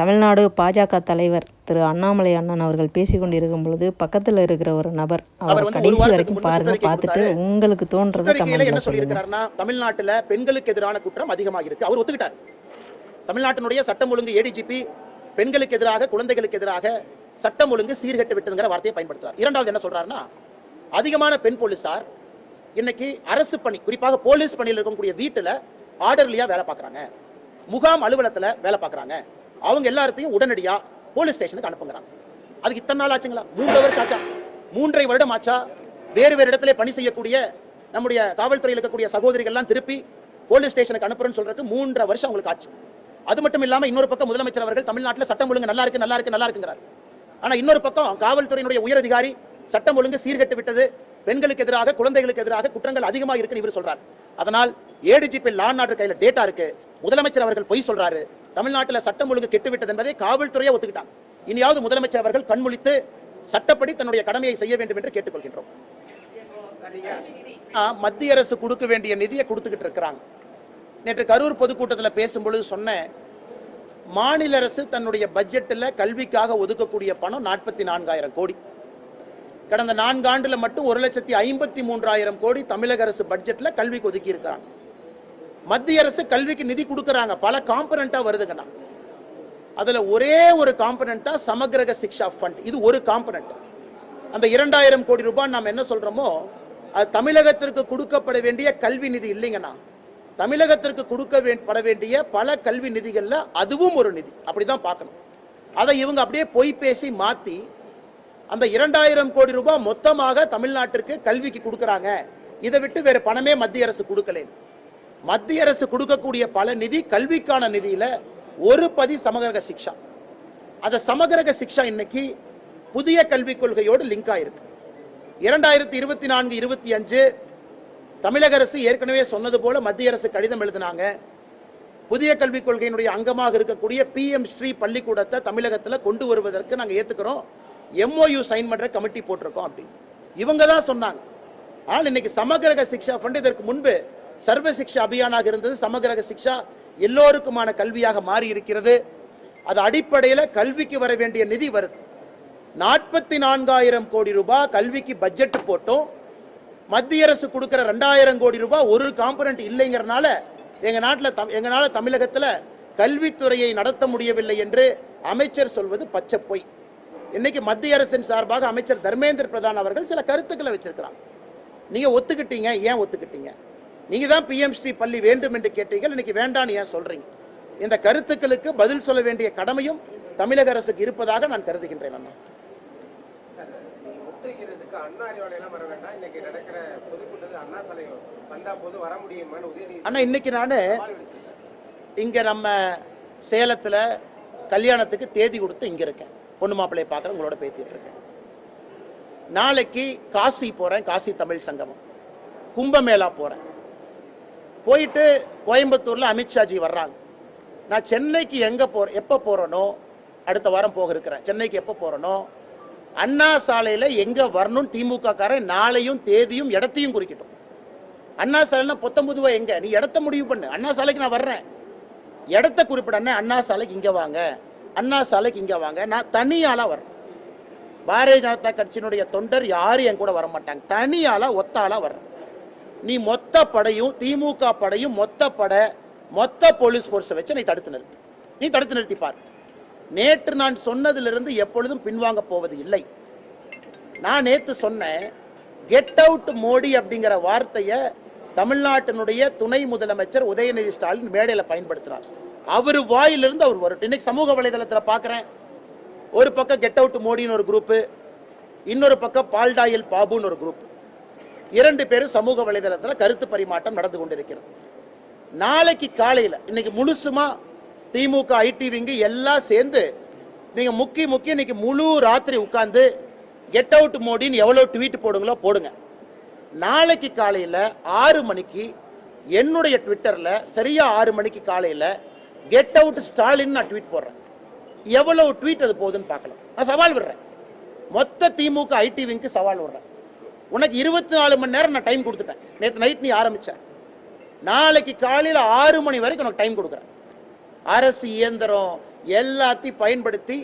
தமிழ்நாடு பாஜக தலைவர் திரு அண்ணாமலை அண்ணன் அவர்கள் பேசிக் கொண்டிருக்கும் பொழுது பக்கத்தில் இருக்கிற ஒரு நபர் அவர் கடைசி வரைக்கும் பாருங்க பார்த்துட்டு. உங்களுக்கு தோன்றதை என்ன கமெண்ட்ல சொல்லி சொல்லுங்க இருக்கிறாருன்னா தமிழ்நாட்டுல பெண்களுக்கு எதிரான குற்றம் அதிகமாக இருக்கு அவர் ஒத்துக்கிட்டார். தமிழ்நாட்டினுடைய சட்டம் ஒழுங்கு ஏடிஜிபி பெண்களுக்கு எதிராக குழந்தைகளுக்கு எதிராக சட்டம் ஒழுங்கு சீர்கெட்டு விட்டதுங்கிற வார்த்தையை பயன்படுத்துறார். இரண்டாவது என்ன சொல்றாருன்னா அதிகமான பெண் போலீசார் இன்னைக்கு அரசு பணி குறிப்பாக போலீஸ் பணியில் இருக்கக்கூடிய வீட்டுல ஆர்டர்லியா வேலை பார்க்கறாங்க. முகாம் அலுவலகத்துல வேலை பார்க்கறாங்க. அவங்க எல்லாத்தையும் உடனடியா போலீஸ் ஸ்டேஷனுக்கு அனுப்புங்கிறாங்க. அதுக்கு இத்தனை நாள் ஆச்சுங்களா? மூன்று வருஷம் ஆச்சா? மூன்றரை வருடம் ஆச்சா? வேறு வேறு இடத்துல பணி செய்யக்கூடிய நம்முடைய காவல்துறையில் இருக்கக்கூடிய சகோதரிகள்லாம் திருப்பி போலீஸ் ஸ்டேஷனுக்கு அனுப்புறேன்னு சொல்றதுக்கு மூன்றரை வருஷம் அவங்களுக்கு ஆச்சு. அது மட்டும் இல்லாமல் இன்னொரு பக்கம் முதலமைச்சர் அவர்கள் தமிழ்நாட்டில் சட்டம் ஒழுங்கு நல்லா இருக்கு நல்லா இருக்கு நல்லா இருக்குங்கிறார். ஆனால் இன்னொரு பக்கம் காவல்துறையினுடைய உயர் அதிகாரி சட்டம் ஒழுங்கு சீர்கெட்டு விட்டது. பெண்களுக்கு எதிராக குழந்தைகளுக்கு எதிராக குற்றங்கள் அதிகமாக இருக்குன்னு இவர் சொல்றார். அதனால் ஏடிஜிபி லா நாட்டு கையில் டேட்டா இருக்கு. முதலமைச்சர் அவர்கள் பொய் சொல்றாரு. தமிழ்நாட்டில் சட்டம் ஒழுங்கு கெட்டு விட்டது என்பதை காவல்துறையை ஒத்துக்கிட்டாங்க. இனியாவது முதலமைச்சர் அவர்கள் கண்முழித்து சட்டப்படி தன்னுடைய கடமையை செய்ய வேண்டும் என்று கேட்டுக்கொள்கின்றோம். மத்திய அரசு கொடுக்க வேண்டிய நிதியை கொடுத்துக்கிட்டு இருக்கிறாங்க. நேற்று கரூர் பொதுக்கூட்டத்தில் பேசும்பொழுது சொன்னேன் மாநில அரசு தன்னுடைய பட்ஜெட்டில் கல்விக்காக ஒதுக்கக்கூடிய பணம் நாற்பத்தி நான்காயிரம் கோடி. கடந்த நான்காண்டில் மட்டும் ஒரு லட்சத்தி ஐம்பத்தி மூன்றாயிரம் கோடி தமிழக அரசு பட்ஜெட்ல கல்விக்கு ஒதுக்கியிருக்கிறாங்க மத்திய அரசு கல்விக்கு நிதி கொடுக்கறாங்க. பல காம்பனண்டா வருதுங்கண்ணா. அதுல ஒரே ஒரு காம்பனண்டா சமகிரக சிக்ஷா ஃபண்ட் இது ஒரு காம்பனண்ட் அந்த இரண்டாயிரம் கோடி ரூபாய் நாம் என்ன சொல்றோமோ அது தமிழகத்திற்கு கொடுக்கப்பட வேண்டிய கல்வி நிதி இல்லைங்கண்ணா. தமிழகத்திற்கு கொடுக்க பட வேண்டிய பல கல்வி நிதிகளில் அதுவும் ஒரு நிதி. அப்படிதான் பார்க்கணும். அதை இவங்க அப்படியே பொய் பேசி மாத்தி அந்த இரண்டாயிரம் கோடி ரூபாய் மொத்தமாக தமிழ்நாட்டிற்கு கல்விக்கு கொடுக்கறாங்க. இதை விட்டு வேற பணமே மத்திய அரசு கொடுக்கலேன் மத்திய அரசு கொடுக்கக்கூடிய பல நிதி கல்விக்கான நிதியில ஒரு பதி சமகிரக சிக்ஷா. அந்த சமகரக சிக்ஷா இன்னைக்கு புதிய கல்விக் கொள்கையோடு லிங்க் ஆயிருக்கு. இரண்டாயிரத்தி இருபத்தி நான்கு இருபத்தி அஞ்சு தமிழக அரசு ஏற்கனவே சொன்னது போல மத்திய அரசு கடிதம் எழுதினாங்க. புதிய கல்விக் கொள்கையினுடைய அங்கமாக இருக்கக்கூடிய பிஎம் ஸ்ரீ பள்ளிக்கூடத்தை தமிழகத்தில் கொண்டு வருவதற்கு நாங்கள் ஏற்றுக்கிறோம் எம்ஓயு சைன் பண்ணுற கமிட்டி போட்டிருக்கோம் அப்படின்னு. இவங்க தான் சொன்னாங்க. ஆனால் இன்னைக்கு சமகரக சிக்ஷா ஃபண்ட் இதற்கு முன்பு சர்வ சிக்ஷா அபியானாக இருந்தது சமகிரக சிக்ஷா எல்லோருக்குமான கல்வியாக மாறி இருக்கிறது அது அடிப்படையில் கல்விக்கு வர வேண்டிய நிதி வருது. நாற்பத்தி நான்காயிரம் கோடி ரூபாய் கல்விக்கு பட்ஜெட் போட்டோம். மத்திய அரசு கொடுக்கிற ரெண்டாயிரம் கோடி ரூபாய் ஒரு காம்பனண்ட் இல்லைங்கிறனால எங்கள் நாட்டில் த எங்களால் தமிழகத்தில் கல்வித்துறையை நடத்த முடியவில்லை என்று அமைச்சர் சொல்வது பச்சை பொய். இன்னைக்கு மத்திய அரசின் சார்பாக அமைச்சர் தர்மேந்திர பிரதான் அவர்கள் சில கருத்துக்களை வச்சிருக்கிறாங்க நீங்கள் ஒத்துக்கிட்டீங்க ஏன் ஒத்துக்கிட்டீங்க? நீங்க தான் பிஎம் ஸ்ரீ பள்ளி வேண்டும் என்று கேட்டீங்க இன்னைக்கு வேண்டாம்னு ஏன் சொல்றீங்க? இந்த கருத்துக்களுக்கு பதில் சொல்ல வேண்டிய கடமையும் தமிழக அரசுக்கு இருப்பதாக நான் கருதுகின்றேன் அண்ணா. அண்ணா இன்னைக்கு நான். இங்க நம்ம சேலத்துல கல்யாணத்துக்கு தேதி கொடுத்து இங்க இருக்கேன். பொண்ணு மாப்பிள்ளையை பார்க்குறேன் உங்களோட பேசிட்டு இருக்கேன். நாளைக்கு காசி போறேன் காசி தமிழ் சங்கமம். கும்பமேளா போறேன். போயிட்டு கோயம்புத்தூரில் அமித்ஷாஜி வர்றாங்க. நான் சென்னைக்கு எங்கே போற எப்போ போகிறேனோ அடுத்த வாரம் போக இருக்கிறேன். சென்னைக்கு எப்போ போகிறனோ அண்ணா சாலையில் எங்கே வரணும் திமுக காரன் நாளையும் தேதியும் இடத்தையும் குறிக்கட்டும். அண்ணா சாலைனா பொத்தம்புதுவா எங்கே? நீ இடத்த முடிவு பண்ணு. அண்ணா சாலைக்கு நான் வர்றேன். இடத்த குறிப்பிட அண்ணா. சாலைக்கு இங்கே வாங்க. அண்ணா சாலைக்கு இங்கே வாங்க. நான் தனியாலாக வர்றேன். பாரதிய ஜனதா கட்சியினுடைய தொண்டர் யாரும் என் கூட வர மாட்டாங்க தனியாலாக ஒத்தாலாக வர்றேன். நீ மொத்த படையும் திமுக படையும் மொத்த படை மொத்த போலீஸ் ஃபோர்ஸை வச்சு நீ தடுத்து நிறுத்து. நீ தடுத்து நிறுத்தி பார். நேற்று நான் சொன்னதிலிருந்து எப்பொழுதும் பின்வாங்க போவது இல்லை. நான் நேற்று சொன்னேன் கெட் அவுட் மோடி அப்படிங்கிற வார்த்தையை தமிழ்நாட்டினுடைய துணை முதலமைச்சர் உதயநிதி ஸ்டாலின் மேடையில் பயன்படுத்தினார் அவர் வாயிலிருந்து அவர் வரட்டும். இன்னைக்கு சமூக வலைதளத்தில் பார்க்குறேன் ஒரு பக்கம் கெட் அவுட் மோடின்னு ஒரு குரூப்பு இன்னொரு பக்கம் பால்டாயில் பாபுன்னு ஒரு குரூப் இரண்டு பேரும் சமூக வலைதளத்தில் கருத்து பரிமாற்றம் நடந்து கொண்டிருக்கிறது. நாளைக்கு காலையில் இன்னைக்கு முழுசுமா திமுக ஐடிவிங்கு எல்லாம் சேர்ந்து நீங்கள் முக்கி முக்கி இன்னைக்கு முழு ராத்திரி உட்காந்து கெட் அவுட் மோடின்னு எவ்வளோ ட்வீட் போடுங்களோ போடுங்க. நாளைக்கு காலையில் ஆறு மணிக்கு என்னுடைய ட்விட்டரில் சரியாக ஆறு மணிக்கு காலையில் கெட் அவுட் ஸ்டாலின் நான் ட்வீட் போடுறேன். எவ்வளவு ட்வீட் அது போகுதுன்னு பார்க்கலாம். நான் சவால் விடுறேன். மொத்த திமுக ஐடிவிங்க்கு சவால் விடுறேன். உனக்கு இருபத்தி நாலு மணி நேரம் நான் டைம் கொடுத்துட்டேன். நேற்று நைட் நீ ஆரம்பித்தேன் நாளைக்கு காலையில் ஆறு மணி வரைக்கும் உனக்கு டைம் கொடுக்குறேன். அரசு இயந்திரம் எல்லாத்தையும் பயன்படுத்தி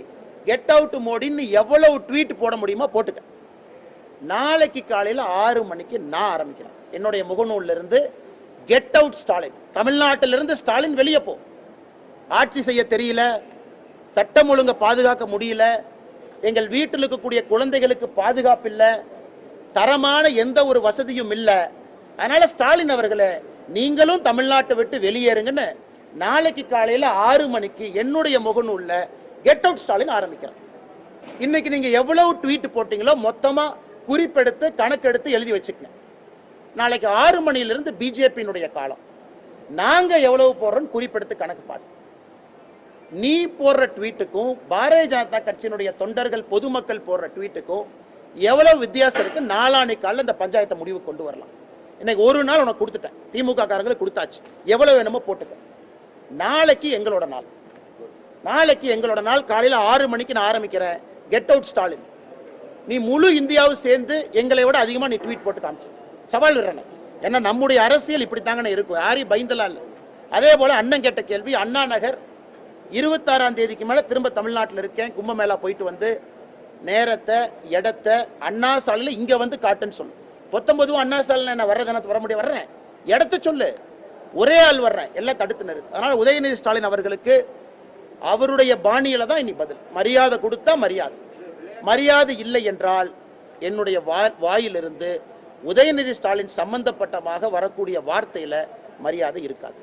கெட் அவுட் மோடின்னு எவ்வளவு ட்வீட் போட முடியுமோ போட்டுக்க. நாளைக்கு காலையில் ஆறு மணிக்கு நான் ஆரம்பிக்கிறேன். என்னுடைய முகநூலிருந்து கெட் அவுட் ஸ்டாலின் தமிழ்நாட்டிலிருந்து ஸ்டாலின் வெளியே போ. ஆட்சி செய்ய தெரியல. சட்டம் ஒழுங்க பாதுகாக்க முடியல. எங்கள் வீட்டில் இருக்கக்கூடிய குழந்தைகளுக்கு பாதுகாப்பு இல்லை. தரமான எந்த ஒரு வசதியும் இல்லை. அதனால் ஸ்டாலின் அவர்களே நீங்களும் தமிழ்நாட்டை விட்டு வெளியேறுங்கன்னு நாளைக்கு காலையில் ஆறு மணிக்கு என்னுடைய முகநூலில் கெட் அவுட் ஸ்டாலின் ஆரம்பிக்கிறேன் இன்னைக்கு நீங்கள் எவ்வளவு ட்வீட் போட்டிங்களோ மொத்தமாக குறிப்பெடுத்து கணக்கெடுத்து எழுதி வச்சுக்கங்க. நாளைக்கு ஆறு மணியிலிருந்து பிஜேபியினுடைய காலம். நாங்கள் எவ்வளவு போடுறோம்னு குறிப்பெடுத்து கணக்கு பாடு நீ போடுற ட்வீட்டுக்கும் பாரதிய ஜனதா கட்சியினுடைய தொண்டர்கள் பொதுமக்கள் போடுற ட்வீட்டுக்கும் எவ்வளவு வித்தியாசம் இருக்கு? நாளானைக்கு காலையில் இந்த பஞ்சாயத்தை முடிவு கொண்டு வரலாம். இன்னைக்கு ஒரு நாள் உனக்கு கொடுத்துட்டேன். திமுக காரங்களுக்கு கொடுத்தாச்சு. எவ்வளவு வேணுமோ போட்டுக்க. நாளைக்கு எங்களோட நாள். நாளைக்கு எங்களோட நாள். காலையில் ஆறு மணிக்கு நான் ஆரம்பிக்கிறேன். கெட் அவுட் ஸ்டாலின் நீ முழு இந்தியாவும் சேர்ந்து எங்களை விட அதிகமாக நீ ட்வீட் போட்டு காமிச்சு. சவால் விடுறேன் ஏன்னா நம்முடைய அரசியல் இப்படி இருக்கும். யாரையும் பயந்தலாம் இல்லை. அதே போல அண்ணன் கேட்ட கேள்வி அண்ணா நகர் இருபத்தாறாம் தேதிக்கு மேலே திரும்ப தமிழ்நாட்டில் இருக்கேன். கும்பமேளா போயிட்டு வந்து நேரத்தை இடத்த அண்ணா சாலையில் இங்கே வந்து காட்டுன்னு சொல்லு. பத்தொன்பதும் அண்ணா சாலையில் நான் வர்றதுனா வர முடியும் வர்றேன். இடத்த சொல்லு. ஒரே ஆள் வர்றேன் எல்லாம் தடுத்து நிறுத்து. அதனால் உதயநிதி ஸ்டாலின் அவர்களுக்கு அவருடைய பாணியில் தான் இனி பதில். மரியாதை கொடுத்தா மரியாதை. மரியாதை இல்லை என்றால் என்னுடைய வா வாயிலிருந்து உதயநிதி ஸ்டாலின் சம்பந்தப்பட்டமாக வரக்கூடிய வார்த்தையில் மரியாதை இருக்காது.